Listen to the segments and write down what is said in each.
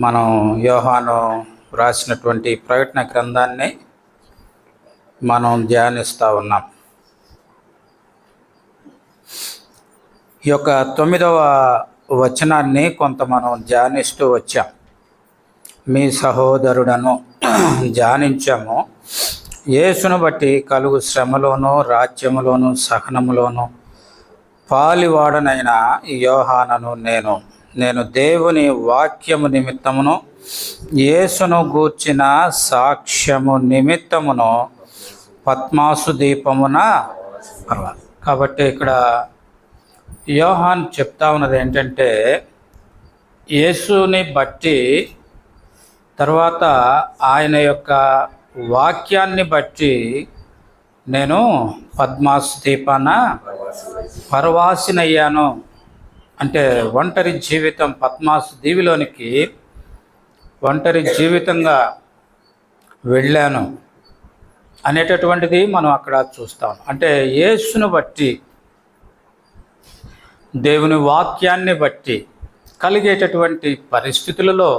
మనం యోహాను రాసినటువంటి ప్రకటన గ్రంథాన్ని మనం ధ్యానిస్తూ ఉన్నాం. ఈ యొక్క తొమ్మిదవ వచనాన్ని కొంత మనం ధ్యానిస్తూ వచ్చాం. మీ సహోదరుడను ధ్యానించాము. యేసును బట్టి కలుగు శ్రమలోనూ రాజ్యములోను సహనములోను పాలివాడనైన యోహానను నేను నేను దేవుని వాక్యము నిమిత్తమును యేసును గూర్చిన సాక్ష్యము నిమిత్తమును పద్మాసు దీపమున పర్వాలి కాబట్టి ఇక్కడ యోహాన్ చెప్తా ఉన్నది ఏంటంటే యేసుని బట్టి తర్వాత ఆయన యొక్క వాక్యాన్ని బట్టి నేను పద్మాసు దీపాన పరవాసినయ్యాను. అంటే ఒంటరి జీవితం పద్మాసు దీవిలోనికి ఒంటరి జీవితంగా వెళ్ళాను అనేటటువంటిది మనం అక్కడ చూస్తాం. అంటే యేసును బట్టి దేవుని వాక్యాన్ని బట్టి కలిగేటటువంటి పరిస్థితులలో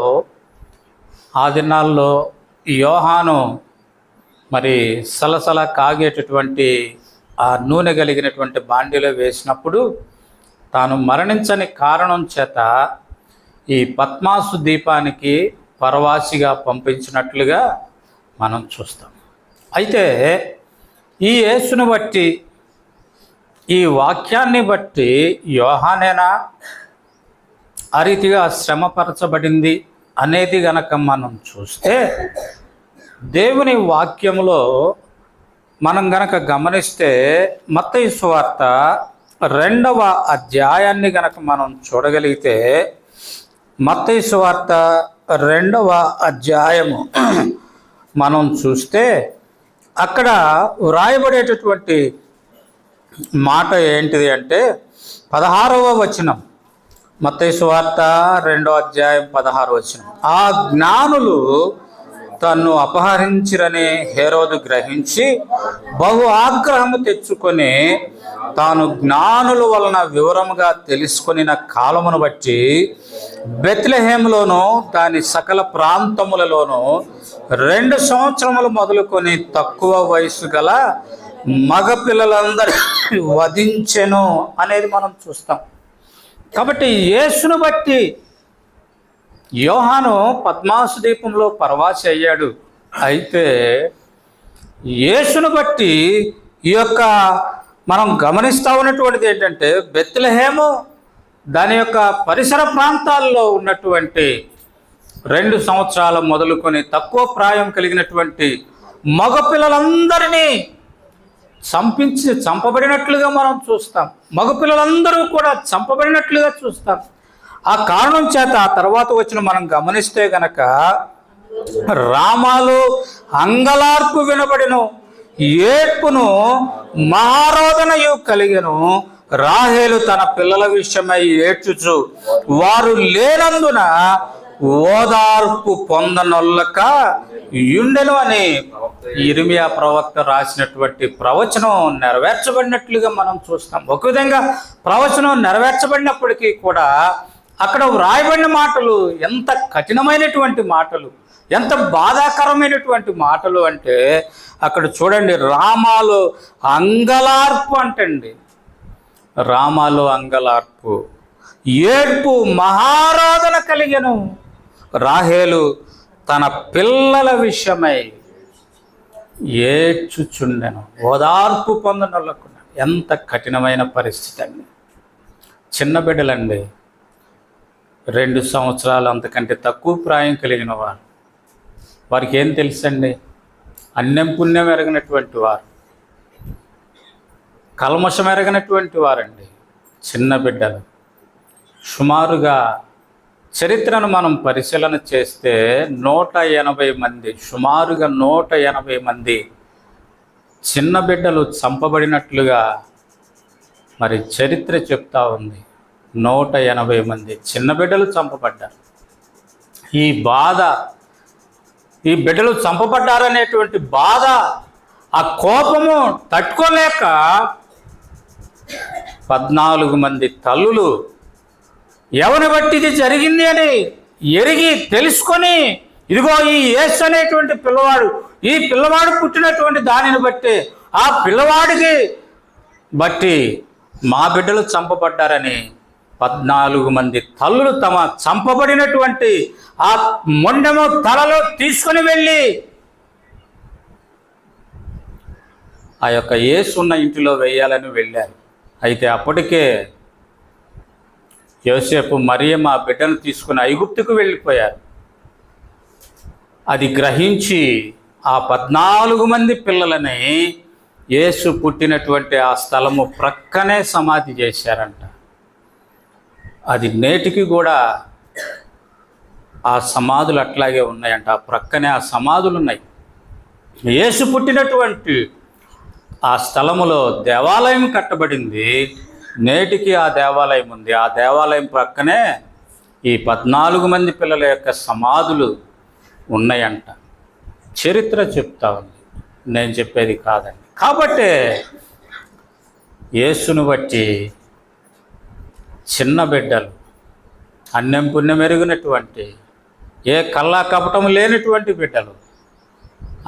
ఆ దినాల్లో యోహాను మరి సలసల కాగేటటువంటి ఆ నూనె కలిగినటువంటి బాండీలో వేసినప్పుడు తాను మరణించని కారణం చేత ఈ పద్మాసు దీపానికి పరవాసిగా పంపించినట్లుగా మనం చూస్తాం. అయితే ఈ యేసును బట్టి ఈ వాక్యాన్ని బట్టి యోహానేనా ఆ రీతిగా శ్రమపరచబడింది అనేది గనక మనం చూస్తే దేవుని వాక్యంలో మనం గనక గమనిస్తే మత్తయి సువార్త రెండవ అధ్యాయాన్ని గనక మనం చూడగలిగితే మత్తయి వార్త రెండవ అధ్యాయము మనం చూస్తే అక్కడ వ్రాయబడేటటువంటి మాట ఏంటిది అంటే పదహారవ వచనం. మత్తయి వార్త రెండో అధ్యాయం పదహారు వచనం. ఆ జ్ఞానులు తన్ను అపహరించిరని హేరోదు గ్రహించి బహు ఆగ్రహము తెచ్చుకొని తాను జ్ఞానుల వలన వివరముగా తెలుసుకొనిన కాలమును బట్టి బెత్లహేములోను దాని సకల ప్రాంతములలోను రెండు సంవత్సరములు మొదలుకొని తక్కువ వయసు గల మగ పిల్లలందరి వధించెను అనేది మనం చూస్తాం. కాబట్టి యేసును బట్టి యోహాను పద్మాసు దీపంలో పరవాసి అయ్యాడు. అయితే యేసును బట్టి ఈ యొక్క మనం గమనిస్తూ ఉన్నటువంటిది ఏంటంటే బెత్లహేము దాని యొక్క పరిసర ప్రాంతాల్లో ఉన్నటువంటి రెండు సంవత్సరాలు మొదలుకొని తక్కువ ప్రాయం కలిగినటువంటి మగపిల్లలందరినీ చంపించి చంపబడినట్లుగా మనం చూస్తాం. మగపిల్లలందరూ కూడా చంపబడినట్లుగా చూస్తాం. ఆ కారణం చేత ఆ తర్వాత వచ్చిన మనం గమనిస్తే గనక రామాలు అంగలార్పు వినబడిను ఏడ్పును మహారోదనయు కలిగెను. రాహేలు తన పిల్లల విషయమై ఏడ్చుచు వారు లేనందున ఓదార్పు పొందనొల్లక యుండెను అని ఇరిమియా ప్రవక్త రాసినటువంటి ప్రవచనం నెరవేర్చబడినట్లుగా మనం చూస్తాం. ఒక విధంగా ప్రవచనం నెరవేర్చబడినప్పటికీ కూడా అక్కడ వ్రాయబడిన మాటలు ఎంత కఠినమైనటువంటి మాటలు ఎంత బాధాకరమైనటువంటి మాటలు అంటే అక్కడ చూడండి రామాలు అంగలార్పు అంటండి. రామాలు అంగలార్పు ఏడ్పు మహారాధన కలిగను. రాహేలు తన పిల్లల విషయమై ఏడ్చుచుండెను ఓదార్పు పొందనులకు ఎంత కఠినమైన పరిస్థితి అండి. చిన్న బిడ్డలండి రెండు సంవత్సరాలు అంతకంటే తక్కువ ప్రాయం కలిగిన వారు. వారికి ఏం తెలుసండి? అన్యం పుణ్యం ఎరగినటువంటి వారు. కల్మషం ఎరగినటువంటి వారండి చిన్న బిడ్డలు. సుమారుగా చరిత్రను మనం పరిశీలన చేస్తే నూట ఎనభై మంది సుమారుగా నూట ఎనభై మంది చిన్న బిడ్డలు చంపబడినట్లుగా మరి చరిత్ర చెప్తా ఉంది. నూట ఎనభై మంది చిన్న బిడ్డలు చంపబడ్డారు. ఈ బాధ ఈ బిడ్డలు చంపబడ్డారనేటువంటి బాధ ఆ కోపము తట్టుకోలేక పద్నాలుగు మంది తల్లులు ఎవరిని బట్టి ఇది జరిగింది అని ఎరిగి తెలుసుకొని ఇదిగో ఈ యేసు అనేటువంటి పిల్లవాడు ఈ పిల్లవాడు పుట్టినటువంటి దానిని బట్టి ఆ పిల్లవాడికి బట్టి మా బిడ్డలు చంపబడ్డారని పద్నాలుగు మంది తల్లులు తమ చంపబడినటువంటి ఆ మొండము తలలో తీసుకొని వెళ్ళి ఆ యొక్క ఏసున్న ఇంటిలో వేయాలని వెళ్ళారు. అయితే అప్పటికే యోసేపు మరియమ్మ ఆ బిడ్డను తీసుకుని ఐగుప్తుకు వెళ్ళిపోయారు. అది గ్రహించి ఆ పద్నాలుగు మంది పిల్లలని యేసు పుట్టినటువంటి ఆ స్థలము ప్రక్కనే సమాధి చేశారంట. అది నేటికి కూడా ఆ సమాధులు అట్లాగే ఉన్నాయంట. ఆ ప్రక్కనే ఆ సమాధులు ఉన్నాయి. యేసు పుట్టినటువంటి ఆ స్థలములో దేవాలయం కట్టబడింది. నేటికి ఆ దేవాలయం ఉంది. ఆ దేవాలయం ప్రక్కనే ఈ పద్నాలుగు మంది పిల్లల యొక్క సమాధులు ఉన్నాయంట. చరిత్ర చెప్తా ఉంది. నేను చెప్పేది కాదండి. కాబట్టే యేసును బట్టి చిన్న బిడ్డలు. అన్నం పుణ్యం ఎరిగినటువంటి ఏ కల్లా కపటం లేనటువంటి బిడ్డలు.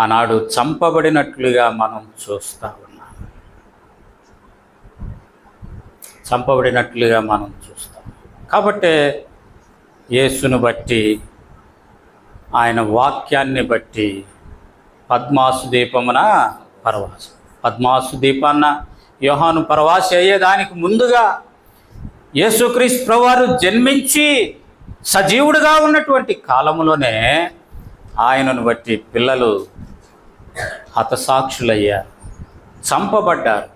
ఆనాడు చంపబడినట్లుగా మనం చూస్తా ఉన్నాం. చంపబడినట్లుగా మనం చూస్తాం. కాబట్టి యేసును బట్టి ఆయన వాక్యాన్ని బట్టి పద్మాసు దీపమున పరవాసం. పద్మాసు దీపాన్న యోహాను పరవాసి అయ్యేదానికి ముందుగా యేసుక్రీస్తు ప్రభువారు జన్మించి సజీవుడుగా ఉన్నటువంటి కాలంలోనే ఆయనను బట్టి పిల్లలు హతసాక్షులయ్యారు చంపబడ్డారు.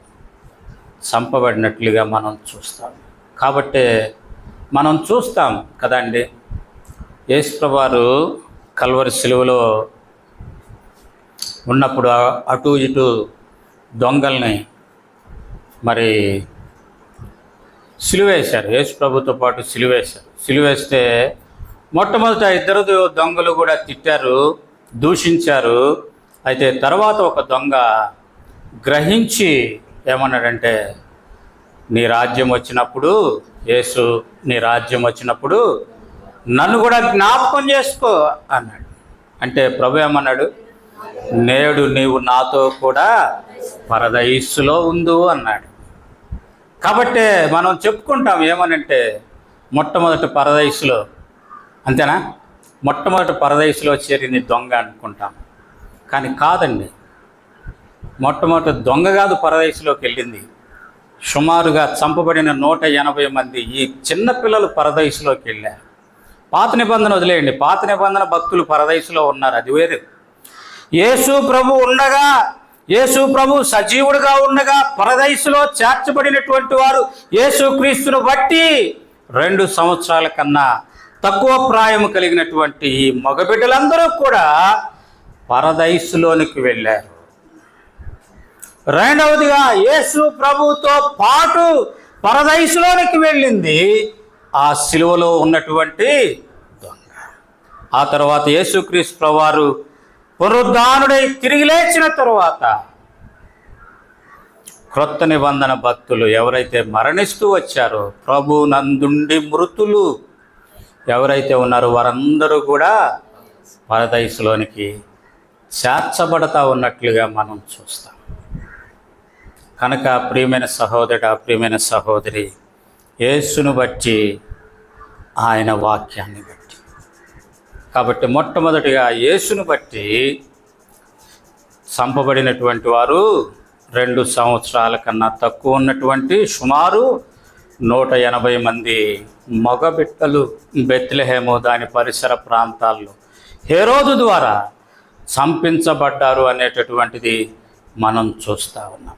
చంపబడినట్లుగా మనం చూస్తాం. కాబట్టి మనం చూస్తాం కదండి యేసుప్రవారు కల్వరి సిలువలో ఉన్నప్పుడు అటు ఇటు దొంగల్ని మరి సిలువేశారు. యేసు ప్రభుతో పాటు సిలువేశారు. సిలువేస్తే మొట్టమొదట ఇద్దరు దొంగలు కూడా తిట్టారు దూషించారు. అయితే తర్వాత ఒక దొంగ గ్రహించి ఏమన్నాడంటే నీ రాజ్యం వచ్చినప్పుడు యేసు నీ రాజ్యం వచ్చినప్పుడు నన్ను కూడా జ్ఞాపకం చేసుకో అన్నాడు. అంటే ప్రభు ఏమన్నాడు నేడు నీవు నాతో కూడా పరదయస్సులో ఉండు అన్నాడు. కాబట్టి మనం చెప్పుకుంటాం ఏమనంటే మొట్టమొదటి పరదయస్సులో అంతేనా? మొట్టమొదటి పరదయస్సులో చేరింది దొంగ అనుకుంటాం. కానీ కాదండి. మొట్టమొదటి దొంగ కాదు పరదయస్సులోకి వెళ్ళింది. సుమారుగా చంపబడిన నూట ఎనభై మంది ఈ చిన్నపిల్లలు పరదయసులోకి వెళ్ళారు. పాత నిబంధన వదిలేయండి. పాత నిబంధన భక్తులు పరదయసులో ఉన్నారు. అది వేరే. యేసు ప్రభు ఉండగా యేసు ప్రభు సజీవుడుగా ఉండగా పరదయసులో చేర్చబడినటువంటి వారు యేసుక్రీస్తును బట్టి రెండు సంవత్సరాల కన్నా తక్కువ ప్రాయం కలిగినటువంటి ఈ మగబిడ్డలందరూ కూడా పరదయసులోనికి వెళ్ళారు. రెండవదిగా యేసు ప్రభుతో పాటు పరదైసులోనికి వెళ్ళింది ఆ సిలువలో ఉన్నటువంటి దొంగ. ఆ తర్వాత యేసుక్రీస్తు ప్రభువారు పునరుద్ధానుడై తిరిగి లేచిన తరువాత క్రొత్త నిబంధన భక్తులు ఎవరైతే మరణిస్తూ వచ్చారో ప్రభు నందుండి మృతులు ఎవరైతే ఉన్నారో వారందరూ కూడా పరదయసులోనికి చేర్చబడతా ఉన్నట్లుగా మనం చూస్తాం. కనుక ప్రియమైన సహోదరుడు ప్రియమైన సహోదరి యేసును బట్టి ఆయన వాక్యాన్ని బట్టి కాబట్టి మొట్టమొదటిగా యేసును బట్టి చంపబడినటువంటి వారు రెండు సంవత్సరాల కన్నా తక్కువ ఉన్నటువంటి సుమారు నూట ఎనభై మంది మగబిట్టలు బెత్లెహేము దాని పరిసర ప్రాంతాల్లో హేరోదు ద్వారా చంపించబడ్డారు అనేటటువంటిది మనం చూస్తూ ఉన్నాం.